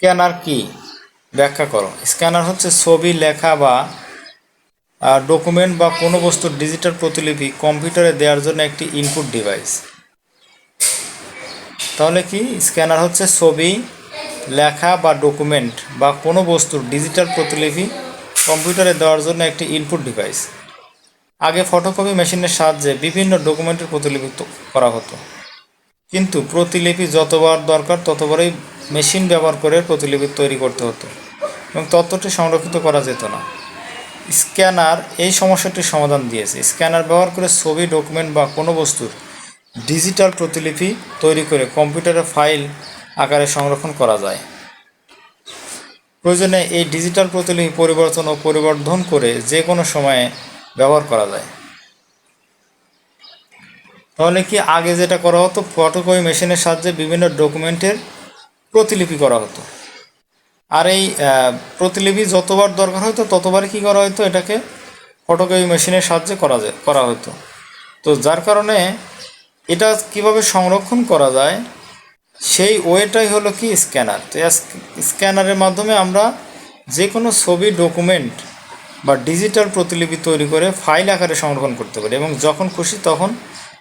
Scanner কি? ব্যাখ্যা করো। স্ক্যানার হচ্ছে ছবি, লেখা বা ডকুমেন্ট বা কোনো বস্তুর ডিজিটাল প্রতিলিপি কম্পিউটারে দেওয়ার জন্য একটি ইনপুট ডিভাইস। তাহলে কি? স্ক্যানার হচ্ছে ছবি, লেখা বা ডকুমেন্ট বা কোনো বস্তুর ডিজিটাল প্রতিলিপি কম্পিউটারে দেওয়ার জন্য একটি ইনপুট ডিভাইস। আগে ফটোকপি মেশিনের সাহায্যে বিভিন্ন ডকুমেন্টের প্রতিলিপি করা হতো। কিন্তু প্রতিলিপি যতবার দরকার ততবারই মেশিন ব্যবহার করে প্রতিলিপি তৈরি করতে হতো এবং তথ্যটি সংরক্ষিত করা যেত না। স্ক্যানার এই সমস্যাটির সমাধান দিয়েছে। স্ক্যানার ব্যবহার করে ছবি, ডকুমেন্ট বা কোনো বস্তুর ডিজিটাল প্রতিলিপি তৈরি করে কম্পিউটারে ফাইল আকারে সংরক্ষণ করা যায়। প্রয়োজনে এই ডিজিটাল প্রতিলিপি পরিবর্তন ও পরিবর্ধন করে যে কোনো সময়ে ব্যবহার করা যায়। তাহলে কি আগে যেটা করা হতো? ফটোকপি মেশিনের সাহায্যে বিভিন্ন ডকুমেন্টের প্রতিলিপি করা হতো। আর এই প্রতিলিপি যতবার দরকার হতো ততবার কি করা হতো এটাকে ফটোকপি মেশিনের সাহায্যে করা যায়, করা হতো। তো যার কারণে এটা কীভাবে সংরক্ষণ করা যায়, সেই ওয়েটাই হলো কি স্ক্যানার। তো স্ক্যানারের মাধ্যমে আমরা যে কোনো ছবি, ডকুমেন্ট বা ডিজিটাল প্রতিলিপি তৈরি করে ফাইল আকারে সংরক্ষণ করতে পারি এবং যখন খুশি তখন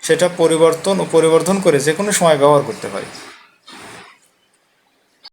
সেটা পরিবর্তন ও পরিবর্ধন করে যে কোনো সময় ব্যবহার করতে পারি।